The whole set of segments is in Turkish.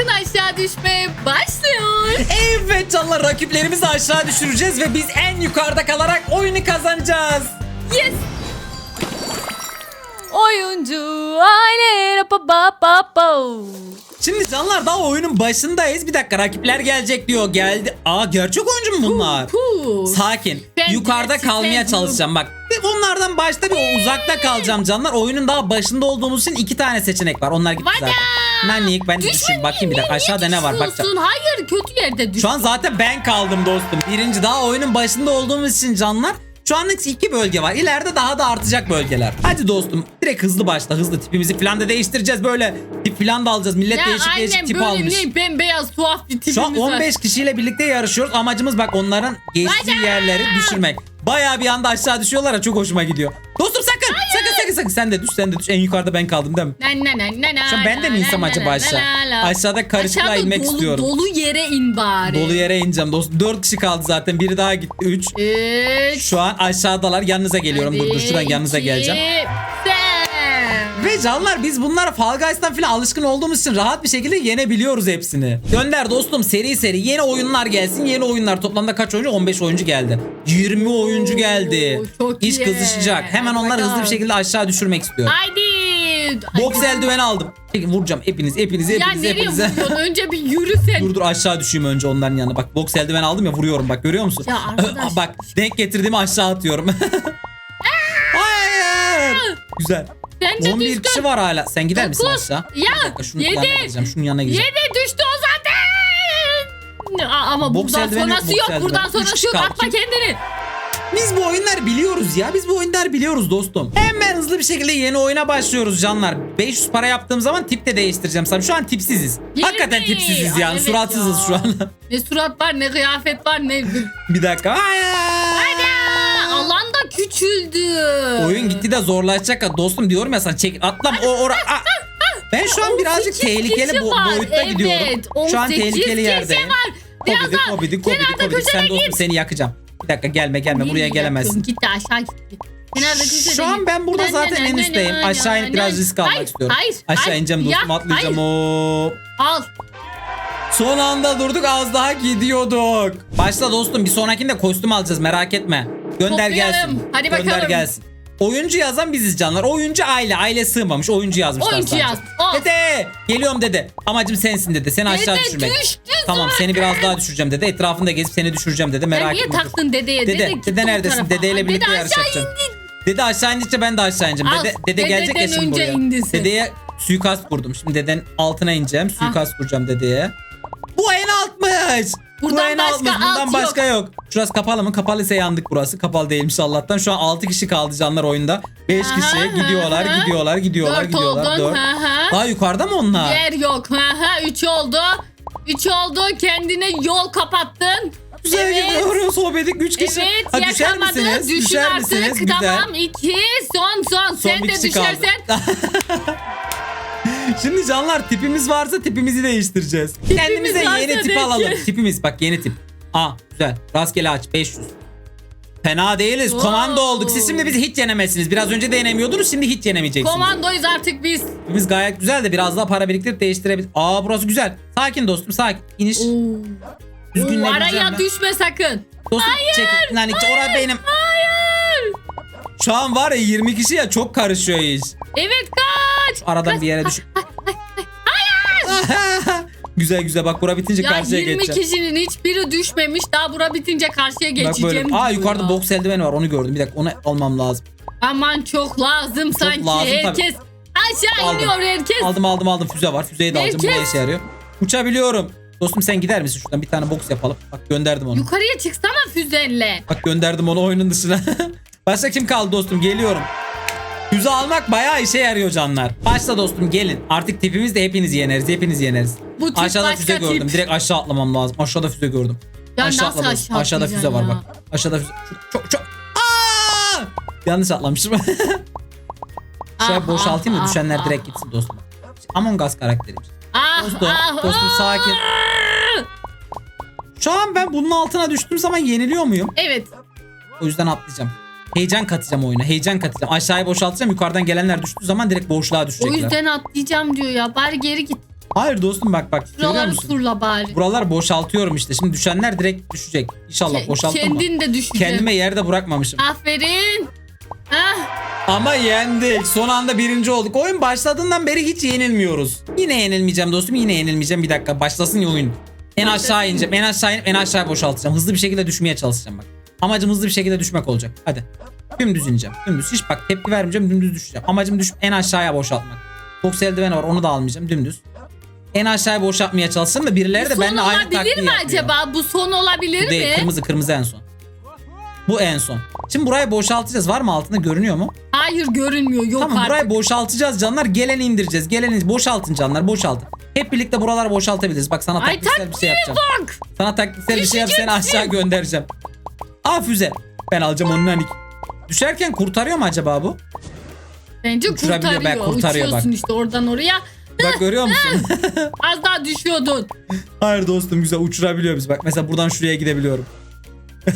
sakın aşağı düşme başlıyor. Evet canlar rakiplerimizi aşağı düşüreceğiz ve biz en yukarıda kalarak oyunu kazanacağız. Yes. Oyuncu aile pa pa pa pa. Şimdi canlar daha oyunun başındayız. Bir dakika rakipler gelecek diyor. Geldi. Aa gerçek oyuncu mu bunlar? Puh. Sakin. Ben Yukarıda kalmaya çalışacağım bak. Bir Onlardan başta bir uzakta kalacağım canlar. Oyunun daha başında olduğumuz için iki tane seçenek var. Onlar gitti Vada! zaten. Nanik ben de düşeyim. Bakayım bir dakika aşağıda ne var bakacağım. Hayır kötü yerde düş. Şu an zaten ben kaldım dostum. Birinci daha oyunun başında olduğumuz için canlar. Şu anlık iki bölge var. İleride daha da artacak bölgeler. Hadi dostum direkt hızlı başla. Hızlı tipimizi falan da değiştireceğiz böyle. Tip falan da alacağız. Millet Ya değişik değişik annem tip böyle almış. ne bembeyaz tuhaf bir tipimiz Şu an var. 15 kişiyle birlikte yarışıyoruz. Amacımız bak onların geçtiği yerleri düşürmek. Bayağı bir anda aşağı düşüyorlar ya çok hoşuma gidiyor. Dostum sakın sakın sakın sakın sen de düş sen de düş. En yukarıda ben kaldım değil mi? Na, na, na, na, na, Şu an ben de mi na, insem na, acaba na, aşağı? na, na. Aşağıda karışıklığa Aşağıda inmek dolu, istiyorum. Dolu yere in bari. Dolu yere ineceğim dostum. 4 kişi kaldı zaten. Biri daha gitti. 3. Üç. Şu an aşağıdalar. Yanınıza geliyorum. Dur dur şuradan yanınıza iki, geleceğim. sen. Ve canlar biz bunlara Fall Guys'tan falan alışkın olduğumuz için rahat bir şekilde yenebiliyoruz hepsini. Gönder dostum seri seri yeni oyunlar gelsin. Yeni oyunlar toplamda kaç oyuncu? 15 oyuncu geldi. 20 oyuncu geldi. çok İş iyi. kızışacak. Hemen Hadi onları hızlı bir şekilde aşağı düşürmek istiyorum. Haydi. Boks eldiveni aldım. Peki vuracağım hepiniz hepiniz Ya hepiniz nereye hepinize. vuruyorsun? Önce bir yürü sen. Dur dur aşağı düşeyim önce onların yanına. Bak boks eldiven aldım ya vuruyorum bak görüyor musun? Ya arkadaş. bak denk getirdiğimi aşağı atıyorum. Hayır. Güzel. Bence 11 düştün. kişi var hala. Sen gider misin Dokuz. aşağı? Ya, Bir dakika şunun yedi. yanına gideceğim. Şunun yanına gideceğim. Yedi düştü o zaten. Aa, Ama Boks buradan eldiveni yok, sonrası boks yok. eldiveni. Buradan Üç sonrası yok. kaldı. Atma kendini. Biz bu oyunlar biliyoruz ya. Biz bu oyunlar biliyoruz dostum. Hemen hızlı bir şekilde yeni oyuna başlıyoruz canlar. 500 para yaptığım zaman tip de değiştireceğim sana. Şu an tipsiziz. Yirmi. Hakikaten tipsiziz yani. Evet Suratsızız ya. şu an. Ne surat var ne kıyafet var ne... bir dakika. Hayır. Küçüldü. Oyun gitti de zorlaşacak. ha. Dostum diyorum ya sana çek atlam o ora. Aa! Ben şu an birazcık 18 tehlikeli var. boyutta evet, gidiyorum. Şu an 18 tehlikeli yerdeyim. var. Kobidik, kobidik, kobidik. Sen dostum seni yakacağım. Bir dakika gelme gelme buraya gelemezsin. Gitti aşağı gitti. Şu an ben burada zaten en üstteyim. Aşağı inip biraz risk almak istiyorum. Aşağı ineceğim dostum Ya, atlayacağım. Hop. Al. Son anda durduk az daha gidiyorduk. Başla dostum bir sonrakinde kostüm alacağız merak etme. Gönder Toplayalım. gelsin. Hadi Gönder bakalım. gelsin. Oyuncu yazan biziz canlar. Oyuncu aile. Aile sığmamış. Oyuncu yazmışlar Oyuncu sadece. yaz. Al. Dede geliyorum dede. Amacım sensin dede. Seni aşağı Dede düşürmek. düştü Tamam zaten. seni biraz daha düşüreceğim dede. Etrafında gezip seni düşüreceğim dede. Sen Merak niye etme. taktın dedeye? Dede, gitti dede o neredesin? tarafa. Dedeyle Ay, birlikte dede yarış aşağı yapacağım. indi. Dede aşağı indikçe ben de aşağı ineceğim. Al, Dede, dede gelecek ya dededen şimdi önce buraya. indirsin. Dedeye suikast kurdum. Şimdi deden altına ineceğim. Suikast kuracağım dedeye. Bu en Bu Buradan en başka altmış. Bundan alt başka yok. Şurası kapalı mı? Kapalıysa yandık burası. Kapalı değilmiş Allah'tan. Şu an 6 kişi kaldı canlar oyunda. 5 Aha, kişi gidiyorlar, aha. gidiyorlar, gidiyorlar, Dört gidiyorlar. oldun. 4. Ha, ha. Daha yukarıda mı onlar? Yer yok. Ha ha. Üç oldu. Üç oldu. Kendine yol kapattın. Güzel evet. gidiyoruz. Sohbedik 3 kişi. Evet ha, düşer yakamadın. misiniz? Düşün düşer artık. misiniz? Güzel. Tamam iki. Son son. Son Sen bir de kişi kaldı. düşersen. Şimdi canlar tipimiz varsa tipimizi değiştireceğiz. Kendimize varsa yeni tip belki. alalım. Tipimiz bak yeni tip. Aa güzel. Rastgele aç 500. Fena değiliz. Wow. Komando olduk. Siz şimdi bizi hiç yenemezsiniz. Biraz önce de yenemiyordunuz. Şimdi hiç yenemeyeceksiniz. Komandoyuz artık biz. Tipimiz gayet güzel de biraz daha para biriktirip değiştirebilir. Aa burası güzel. Sakin dostum sakin. İniş. Oo. Düzgün Oo, ne araya mi? düşme sakın. Dostum çekil. Lan hiç oraya benim. Hayır. Şu an var ya 20 kişi ya çok karışıyor iş. Evet kaç. Aradan bir yere düş. güzel güzel bak bura bitince Ya karşıya 20 geçeceğim. kişinin hiçbiri düşmemiş. Daha bura bitince karşıya Bak geçeceğim. böyle. Aa yukarıda boks eldiveni var onu gördüm. Bir dakika onu almam lazım. Aman çok lazım sanki. lazım tabii. herkes aşağı Aldım. iniyor herkes. Aldım aldım aldım füze var. Füzeyi de alacağım. Bu ne Herkes- işe yarıyor? Uçabiliyorum. Dostum sen gider misin şuradan bir tane boks yapalım. Bak gönderdim onu. Yukarıya çıksana füzenle. Bak gönderdim onu oyunun dışına. Başka kim kaldı dostum? Geliyorum. Füze almak bayağı işe yarıyor canlar. Başla dostum gelin. Artık tipimiz de hepiniz yeneriz. Hepiniz yeneriz. Bu tip Aşağıda başka füze tip. gördüm. Direkt aşağı atlamam lazım. Aşağıda füze gördüm. Ya aşağı nasıl atla dostum. aşağı Aşağıda füze var atlayacaksın bak. Aşağıda füze. Çok çok. Aa! Yanlış atlamışım. Şöyle Ah, boşaltayım da ah, düşenler ah, direkt gitsin dostum. Among Us karakteriymiş. Ah, Dostum, ah, dostum ah. sakin. Şu an ben bunun altına düştüğüm zaman yeniliyor muyum? Evet. O yüzden atlayacağım. Heyecan katacağım oyuna. Heyecan katacağım. Aşağıya boşaltacağım. Yukarıdan gelenler düştüğü zaman direkt boşluğa O düşecekler. yüzden atlayacağım diyor ya. Bari geri git. Hayır dostum bak bak. Musun? turla bari. Buralar boşaltıyorum işte. Şimdi düşenler direkt düşecek. İnşallah Ke- boşalttım mı? Kendin de düşeceksin. Kendime yerde bırakmamışım. Aferin. Ah, Ama yendik. Son anda birinci olduk. Oyun başladığından beri hiç yenilmiyoruz. Yine yenilmeyeceğim dostum. Yine yenilmeyeceğim. Bir dakika başlasın ya oyun. En aşağı ineceğim. En aşağı inip en aşağı boşaltacağım. Hızlı bir şekilde düşmeye çalışacağım bak. Amacım hızlı bir şekilde düşmek olacak. Hadi. Dümdüz ineceğim. Dümdüz. Hiç bak tepki vermeyeceğim. Dümdüz düşeceğim. Amacım düşüp en aşağıya boşaltmak. Boks eldiveni var. Onu da almayacağım. Dümdüz. En aşağıya boşaltmaya çalışsam da birileri de son benimle aynı olabilir taktiği mi yapıyor. acaba? Bu son olabilir Bu değil. mi? Kırmızı kırmızı en son. Bu en son. Şimdi burayı boşaltacağız. Var mı altında görünüyor mu? Hayır görünmüyor. Yok Tamam artık. burayı boşaltacağız canlar. Geleni indireceğiz. Geleni boşaltın canlar boşaltın. Hep birlikte buraları boşaltabiliriz. Bak sana Ay taktiksel bir şey yapacağım. Bak. Sana taktiksel bir şey yap seni aşağı göndereceğim. Aa füze. Ben alacağım onun hani. Düşerken kurtarıyor mu acaba bu? Bence Uçurabiliyor, kurtarıyor. ben kurtarıyor Uçuyorsun işte oradan oraya. Bak görüyor musun? Az daha düşüyordun. Hayır dostum güzel uçurabiliyor biz. Bak mesela buradan şuraya gidebiliyorum.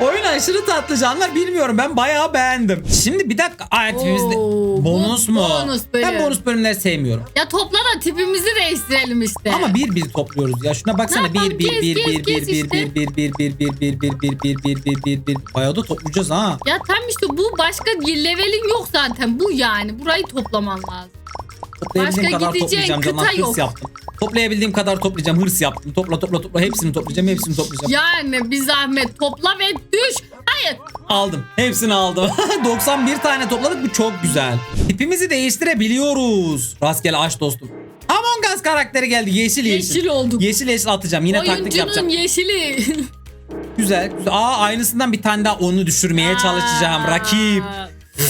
Oyun aşırı tatlı canlar bilmiyorum ben bayağı beğendim. Şimdi bir dakika aa Oo, bonus mu? bonus bölüm. ben bonus bölümleri sevmiyorum. Ya topla da tipimizi değiştirelim işte. Ama bir bir topluyoruz ya. Şuna baksana. Bir bir bir bir bir bir bir bir bir bir bir bir bir bir bir bir bir bir bir Bayağı da toplayacağız ha. Ya tam işte bu başka levelin yok zaten. Bu yani. Burayı toplaman lazım. Toplayabildiğim Başka kadar gideceğin toplayacağım kıta yok. yaptım. Toplayabildiğim kadar toplayacağım. Hırs yaptım. Topla topla topla. Hepsini toplayacağım. Hepsini toplayacağım. Yani bir zahmet topla ve düş. Hayır. Aldım. Hepsini aldım. 91 tane topladık. Bu çok güzel. Tipimizi değiştirebiliyoruz. Rastgele aç dostum. Among Us karakteri geldi. Yeşil yeşil. Yeşil olduk. Yeşil yeşil atacağım. Yine taktik yapacağım. Oyuncunun yeşili. Güzel. güzel. Aa aynısından bir tane daha onu düşürmeye çalışacağım. Rakip.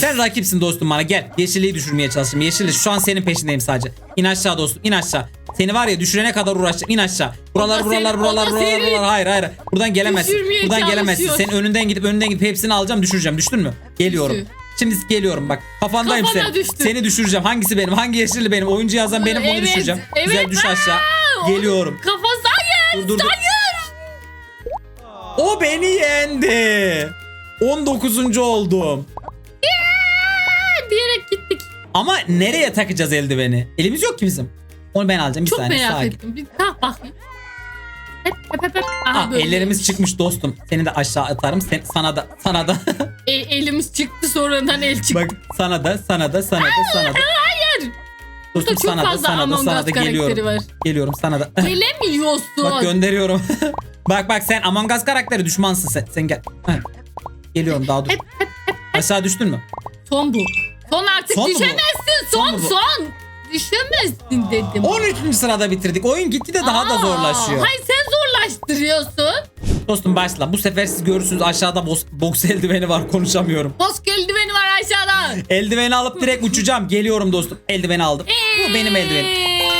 Sen rakipsin dostum bana gel. Yeşilliği düşürmeye çalışayım. Yeşilli şu an senin peşindeyim sadece. İn aşağı dostum in aşağı. Seni var ya düşürene kadar uğraşacağım. İn aşağı. Buralar buralar seni- buralar buralar seni buralar. Hayır hayır. Buradan gelemezsin. düşürmeye Buradan gelemezsin. çalışıyor. Senin önünden gidip önünden gidip hepsini alacağım düşüreceğim. Düştün mü? Geliyorum. Düştü. Şimdi geliyorum bak. Kafandayım Kafana senin. düştü. Seni düşüreceğim. Hangisi benim? Hangi yeşilli benim? Oyuncu yazan benim onu Evet, düşüreceğim. evet. Güzel düş aşağı. Aa, Geliyorum. Kafası hayır. Dur dur dur. Hayır. O beni yendi. 19. oldum. Aa, diyerek gittik. Ama nereye takacağız eldiveni? Elimiz yok ki bizim. Onu ben alacağım bir Çok saniye merak sakin. ettim. Bir tak bakayım. Hep hep hep hep. Aha, Aa, böyle. ellerimiz çıkmış dostum. Seni de aşağı atarım. Sen, sana da sana da. E, elimiz çıktı sonradan el çıktı. Bak sana da sana da sana da sana da. Hayır. Dostum çok sana da fazla sana da Among sana Us da geliyorum. karakteri var. Geliyorum sana da. Gelemiyorsun. bak gönderiyorum. bak bak sen Among Us karakteri düşmansın sen. Sen gel. Heh. Geliyorum daha dur. Aşağı düştün mü? Son bu. Son artık Son düşemezsin. Son Son son. Düşemezsin dedim. 13. sırada bitirdik. Oyun gitti de daha da Aa, zorlaşıyor. Hayır sen zorlaştırıyorsun. Dostum başla. Bu sefer siz görürsünüz aşağıda boks eldiveni var konuşamıyorum. Boz eldiveni var aşağıda. Eldiveni alıp direkt uçacağım. Geliyorum dostum. Eldiveni aldım. Bu benim eldivenim.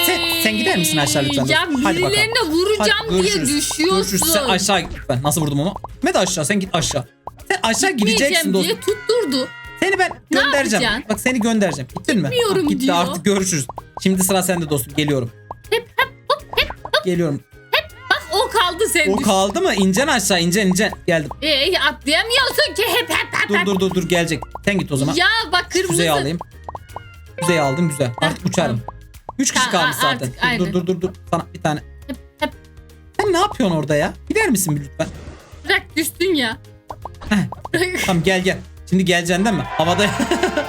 Sen, sen gider misin aşağı lütfen? Ya dostum? Hadi bakalım. birilerine vuracağım Hadi, diye görüşürüz. düşüyorsun. Görüşürüz. Sen aşağı git lütfen. Nasıl vurdum ama? Gitme de aşağı. Sen git aşağı. Sen aşağı gideceksin Gitmeyeceğim dostum. diye tutturdu. Seni ben Ne göndereceğim. yapacaksın? Bak seni göndereceğim. Gittin mi? Gitmiyorum Gitti diyor. artık görüşürüz. Şimdi sıra sende dostum. Geliyorum. Hep hep hop hep. Geliyorum. Kaldı sen O kaldı mı? İncen aşağı incen incen. Geldim. Ee, atlayamıyorsun ki hep hep hep. Dur hep. dur dur dur gelecek. Sen git o zaman. Ya bak kırmızı. Füzeyi alayım. Füzeyi aldım güzel. Artık uçarım. Üç kişi kalmış zaten. artık, Dur, dur aynen. dur dur dur. Sana bir tane. Hep, hep. Sen ne yapıyorsun orada ya? Gider misin bir lütfen? Bırak düştün ya. Tamam gel gel. Şimdi geleceksin değil mi? Havada.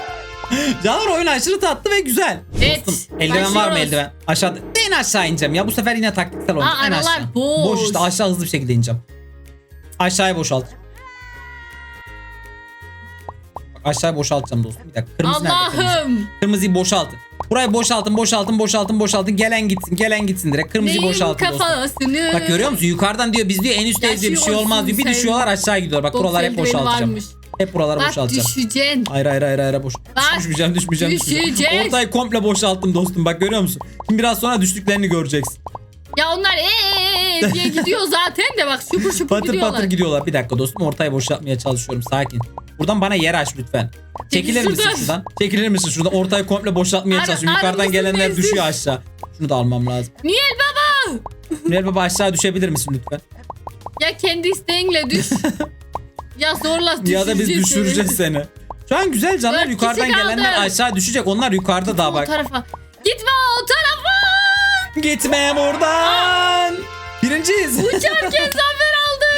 Canlar oyun aşırı tatlı ve güzel. Evet, Dostum eldiven var mı eldiven? Aşağıda. Aşağı ineceğim ya. Bu sefer yine taktiksel olacak. Aa, en aralar aşağı. boş. işte aşağı hızlı bir şekilde ineceğim. Aşağıya boşalt. Bak aşağıya boşaltacağım dostum. Bir dakika. Kırmızı nerede? Kırmızı. Allah'ım. Kırmızıyı boşaltın. Burayı boşaltın, boşaltın, boşaltın, boşaltın. Gelen gitsin, gelen gitsin direkt. Kırmızıyı Neyin boşaltın dostum. kafasını. Bak görüyor musun? Yukarıdan diyor biz diyor en üstteyiz diyor bir şey olmaz diyor. Bir düşüyorlar aşağı gidiyorlar. Bak buralar hep boşaltacağım. varmış. Hep buraları Bak boşaltacağım. düşeceksin. Hayır hayır hayır hayır boş. Bak, düşmeyeceğim düşmeyeceğim düşmeyeceğim. düşeceksin. Ortayı komple boşalttım dostum bak görüyor musun? Şimdi biraz sonra düştüklerini göreceksin. Ya onlar eee diye gidiyor zaten de bak şupur şupur Patır gidiyorlar. patır gidiyorlar. Bir dakika dostum ortayı boşaltmaya çalışıyorum sakin. Buradan bana yer aç lütfen. Çekilir misin şuradan. şuradan? Çekilir misin şuradan? Ortayı komple boşaltmaya Ara- çalışıyorum. Yukarıdan aramızın gelenler mevzu. düşüyor aşağı. Şunu da almam lazım. Niye baba? Nel baba aşağı düşebilir misin lütfen? Ya kendi isteğinle düş. ya zorla Ya da biz düşüreceğiz seni. Şu an güzel canlar Dört yukarıdan kişi kaldı. gelenler aşağı düşecek. Onlar yukarıda daha O bak. tarafa. Gitme o tarafa. Gitme buradan. Birinciyiz. Uçarken zafer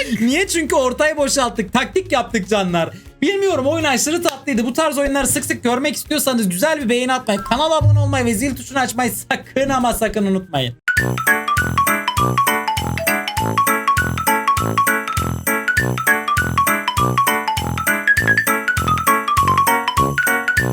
aldık. Niye? Çünkü ortayı boşalttık. Taktik yaptık canlar. Bilmiyorum oyun aşırı tatlıydı. Bu tarz oyunları sık sık görmek istiyorsanız güzel bir beğeni atmayı, kanala abone olmayı ve zil tuşunu açmayı sakın ama sakın unutmayın.